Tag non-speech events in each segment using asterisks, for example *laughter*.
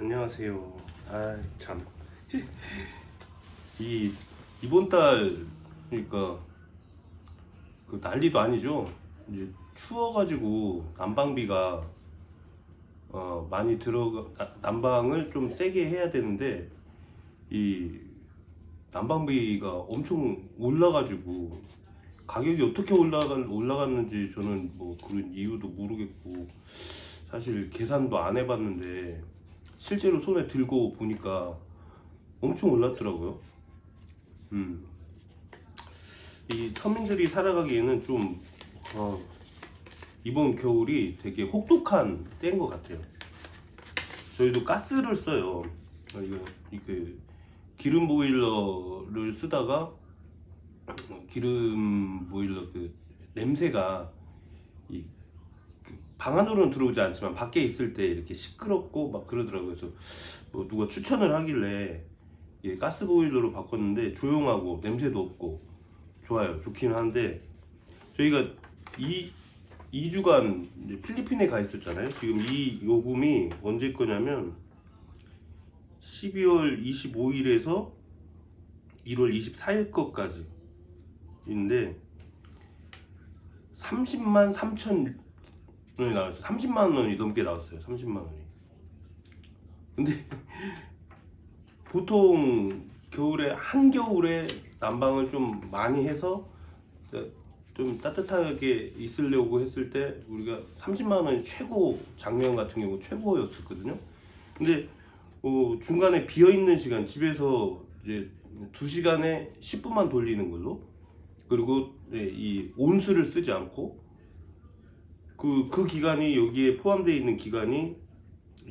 안녕하세요. 아 참. *laughs* 이 이번 달 그러니까 그 난리도 아니죠. 이제 추워가지고 난방비가 어 많이 들어가 나- 난방을 좀 세게 해야 되는데 이 난방비가 엄청 올라가지고 가격이 어떻게 올라가 올라갔는지 저는 뭐 그런 이유도 모르겠고 사실 계산도 안 해봤는데 실제로 손에 들고 보니까 엄청 올랐더라고요. 음. 이 서민들이 살아가기에는 좀 어, 이번 겨울이 되게 혹독한 때인 것 같아요. 저희도 가스를 써요. 어, 이거 이그 기름 보일러를 쓰다가 기름 보일러 그 냄새가 방 안으로는 들어오지 않지만 밖에 있을 때 이렇게 시끄럽고 막 그러더라고요. 그래서 뭐 누가 추천을 하길래 예, 가스 보일러로 바꿨는데 조용하고 냄새도 없고 좋아요. 좋긴 한데 저희가 이 2주간 이제 필리핀에 가 있었잖아요. 지금 이 요금이 언제 거냐면 12월 25일에서 1월 24일 것까지 인데 30만 3천 원이 나왔어요. 30만 원이 넘게 나왔어요. 30만 원이. 근데 보통 겨울에 한 겨울에 난방을 좀 많이 해서 좀 따뜻하게 있으려고 했을 때 우리가 30만 원이 최고 작년 같은 경우 최고였었거든요. 근데 어, 중간에 비어 있는 시간 집에서 이제 2시간에 10분만 돌리는 걸로 그리고 네, 이 온수를 쓰지 않고 그, 그 기간이 여기에 포함되어 있는 기간이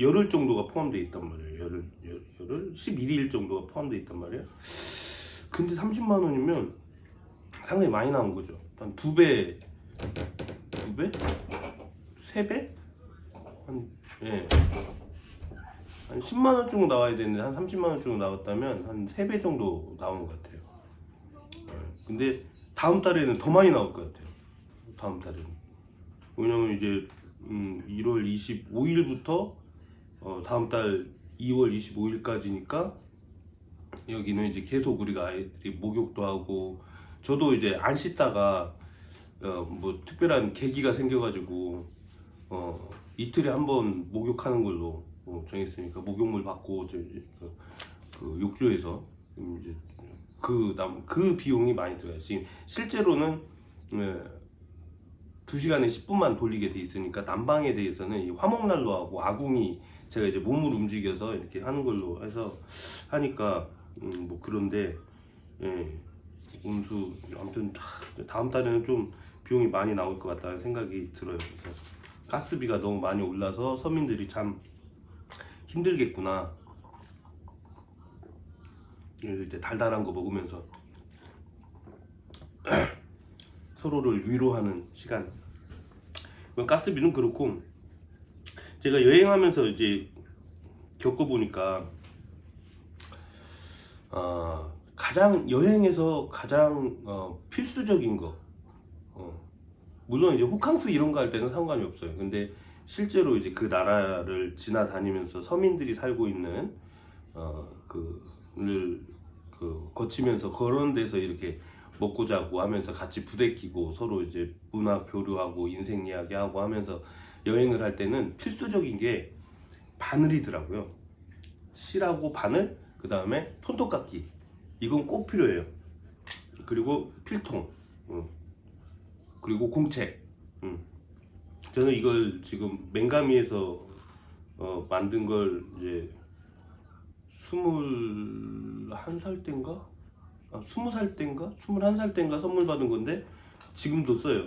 열흘 정도가 포함되어 있단 말이에요. 열흘, 열, 열흘 11일 정도가 포함되어 있단 말이에요. 근데 30만 원이면 상당히 많이 나온 거죠. 한 두 배, 두 배, 세 배, 한 예, 한 10만 원 정도 나와야 되는데 한 30만 원 정도 나왔다면 한 세 배 정도 나온 것 같아요. 예, 근데 다음 달에는 더 많이 나올 것 같아요. 다음 달에는. 왜냐면 이제 음, 1월 25일부터 어, 다음 달 2월 25일까지니까 여기는 이제 계속 우리가 아이들이 목욕도 하고 저도 이제 안 씻다가 어, 뭐 특별한 계기가 생겨가지고 어, 이틀에 한 번 목욕하는 걸로 어, 정했으니까 목욕물 받고 저 그, 그 욕조에서 음, 이제 그남그 그 비용이 많이 들어요. 지금 실제로는 예, 2시간에 10분만 돌리게 돼 있으니까 난방에 대해서는 이 화목난로하고 아궁이 제가 이제 몸을 움직여서 이렇게 하는 걸로 해서 하니까 음, 뭐 그런데 예, 운수 아무튼 하, 다음 달에는 좀 비용이 많이 나올 것 같다는 생각이 들어요. 그래서 가스비가 너무 많이 올라서 서민들이 참 힘들겠구나. 이제 달달한 거 먹으면서 서로를 위로하는 시간. 뭐 가스비는 그렇고 제가 여행하면서 이제 겪어보니까 어, 가장 여행에서 가장 어, 필수적인 거 어, 물론 이제 호캉스 이런 거 할 때는 상관이 없어요. 근데 실제로 이제 그 나라를 지나다니면서 서민들이 살고 있는 어, 그를 그 거치면서 그런 데서 이렇게 먹고 자고 하면서 같이 부대끼고 서로 이제 문화 교류하고 인생 이야기하고 하면서 여행을 할 때는 필수적인 게 바늘이더라고요. 실하고 바늘, 그 다음에 손톱깎이. 이건 꼭 필요해요. 그리고 필통, 음. 그리고 공책. 음. 저는 이걸 지금 맹가미에서 어, 만든 걸 이제 스물한 살 때인가? 아, 스무 살 때인가? 스물한 살 때인가 선물 받은 건데 지금도 써요.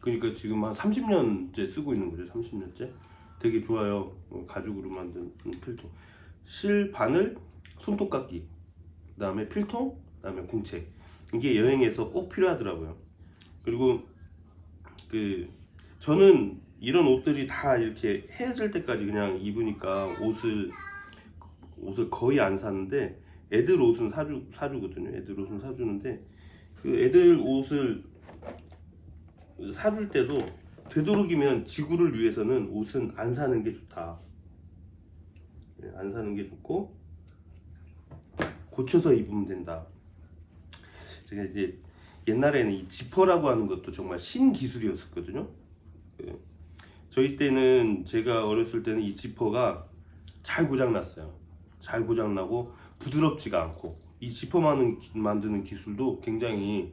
그러니까 지금 한 30년째 쓰고 있는 거죠. 30년째. 되게 좋아요. 어, 가죽으로 만든 음, 필통. 실, 바늘, 손톱깎이. 그 다음에 필통, 그 다음에 공책. 이게 여행에서 꼭 필요하더라고요. 그리고 그 저는 이런 옷들이 다 이렇게 헤어질 때까지 그냥 입으니까 옷을 옷을 거의 안 사는데 애들 옷은 사주 사주거든요. 애들 옷은 사주는데 그 애들 옷을 사줄 때도 되도록이면 지구를 위해서는 옷은 안 사는 게 좋다. 예, 안 사는 게 좋고 고쳐서 입으면 된다. 제가 이제 옛날에는 이 지퍼라고 하는 것도 정말 신기술이었었거든요. 그 저희 때는 제가 어렸을 때는 이 지퍼가 잘 고장났어요. 잘 고장나고 부드럽지가 않고 이 지퍼 만드는, 만드는 기술도 굉장히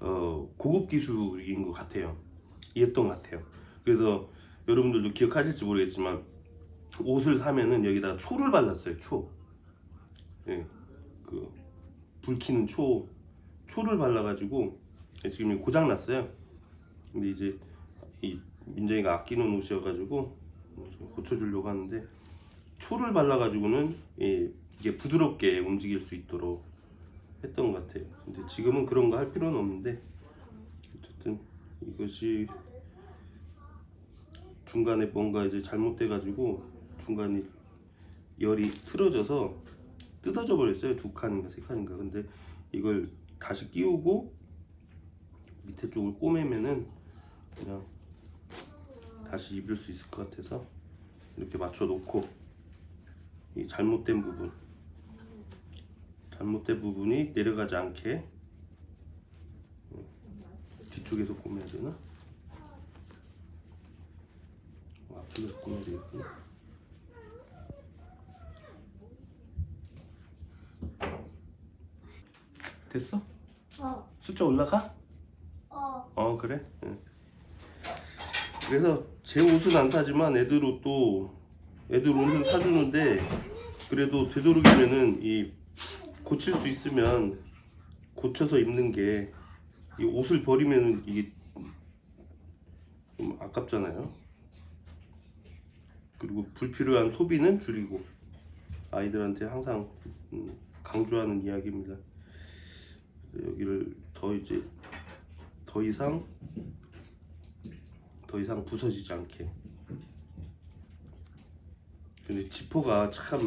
어, 고급 기술인 것 같아요. 이었던 것 같아요. 그래서 여러분들도 기억하실지 모르겠지만 옷을 사면은 여기다가 초를 발랐어요. 초. 예, 그 불키는 초, 초를 발라가지고 지금 고장 났어요. 근데 이제 이 민정이가 아끼는 옷이어가지고 좀 고쳐주려고 하는데 초를 발라가지고는 예, 이게 부드럽게 움직일 수 있도록 했던 것 같아요. 근데 지금은 그런 거 할 필요는 없는데 어쨌든 이것이 중간에 뭔가 이제 잘못돼 가지고 중간에 열이 틀어져서 뜯어져 버렸어요. 두 칸인가 세 칸인가. 근데 이걸 다시 끼우고 밑에 쪽을 꼬매면은 그냥 다시 입을 수 있을 것 같아서 이렇게 맞춰 놓고 이 잘못된 부분 잘못된 부분이 내려가지 않게 뒤쪽에서 꼬매야 되나? 어, 앞쪽에서 꼬매야 되겠구나. 됐어? 어, 숫자 올라가? 어, 어 그래? 응. 그래서 제 옷은 안 사지만 애들 옷도 애들 옷은 사주는데 그래도 되도록이면은 이 고칠 수 있으면 고쳐서 입는 게 이 옷을 버리면은 이게 좀 아깝잖아요. 그리고 불필요한 소비는 줄이고 아이들한테 항상 음, 강조하는 이야기입니다. 여기를 더 이제 더 이상 더 이상 부서지지 않게. 근데 지퍼가 참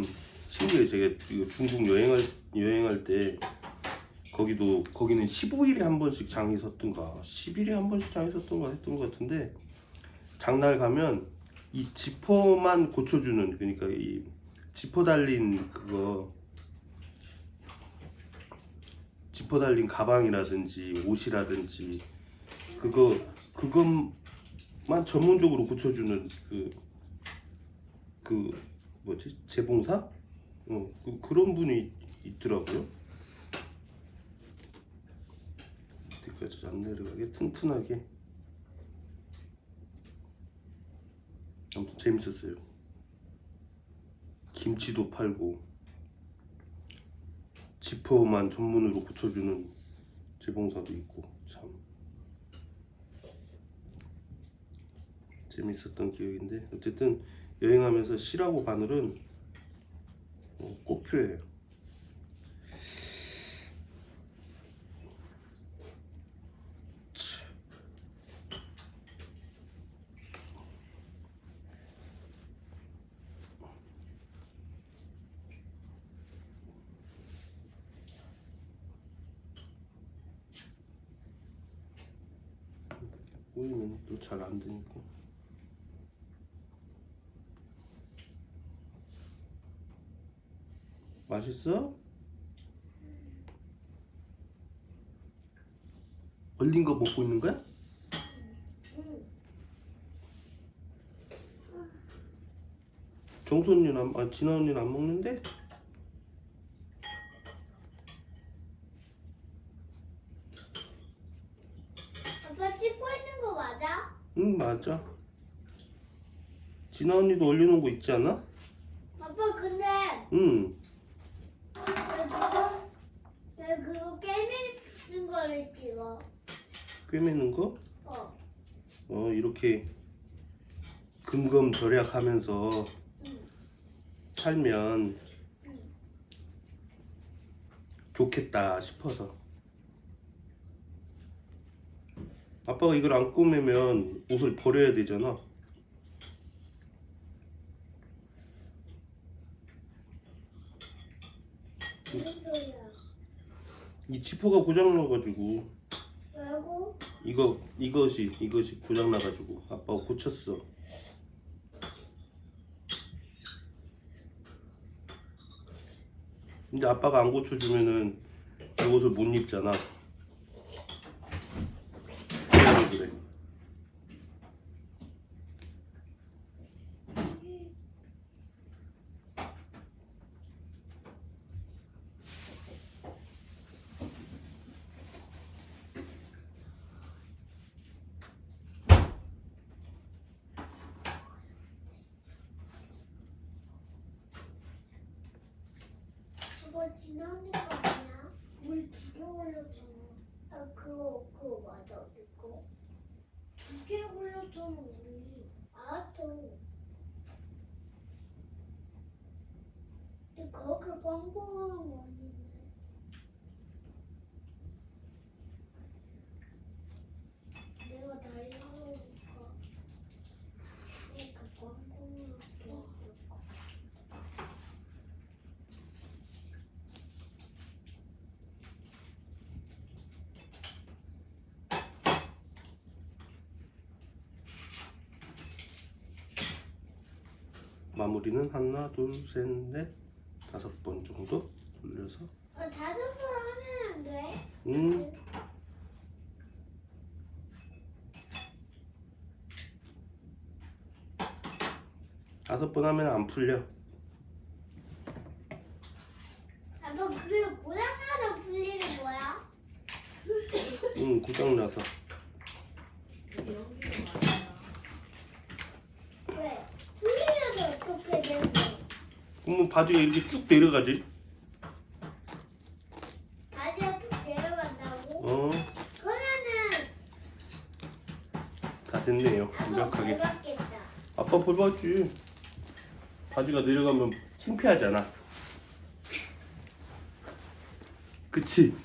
신기해요. 제가 중국 여행할 여행할 때 거기도 거기는 15일에 한 번씩 장이 섰던가 10일에 한 번씩 장이 섰던가 했던 것 같은데 장날 가면 이 지퍼만 고쳐주는 그러니까 이 지퍼 달린 그거 지퍼 달린 가방이라든지 옷이라든지 그거 그것만 전문적으로 고쳐주는 그 그 뭐지 재봉사? 어, 그, 그런 분이 있더라고요. 밑에까지 안 내려가게 튼튼하게. 아무튼 재밌었어요. 김치도 팔고 지퍼만 전문으로 고쳐주는 재봉사도 있고 참 재밌었던 기억인데 어쨌든 여행하면서 시라고 바늘은 필요해요. 치. 꼬이면 또잘 안 되니까. 맛있어? 얼린 거 먹고 있는 거야? 정수 언니는 안, 아, 진아 언니는 안 먹는데? 아빠 찍고 있는 거 맞아? 응 맞아 진아 언니도 얼려놓은 거 있지 않아? 아빠 근데 응 왜 그거 깨미는 거를 찍어? 꿰매는 거? 어, 어 이렇게 금검 절약하면서 살면 좋겠다 싶어서 아빠가 이걸 안 꼬매면 옷을 버려야 되잖아 무슨 소리야? 이 지퍼가 고장 나가지고 왜고? 이거 이것이 이것이 고장 나가지고 아빠가 고쳤어. 근데 아빠가 안 고쳐주면은 이 옷을 못 입잖아. 그거 아니야? 그거 맞아 우리 거. 아닌데. 내가 달려오니까 이렇게 광고를 또. 마무리는 하나, 둘, 셋, 넷, 다섯 번 정도 돌려서. 아, 다섯 번 하면 안 돼? 음, 다섯 번 하면 안 풀려. 아빠 그게 고장나서 풀리는 거야? 응, 고장 나서. 이런 게 많아. 왜? 풀리면서 어떻게 되는 거야? 그러면 바지가 이렇게 쭉 내려가지. 바지가 툭 내려간다고? 어, 그러면은 다 됐네요. 완벽하게. 밟았겠다. 아빠 밟았지. 바지가 내려가면 창피하잖아. 그치?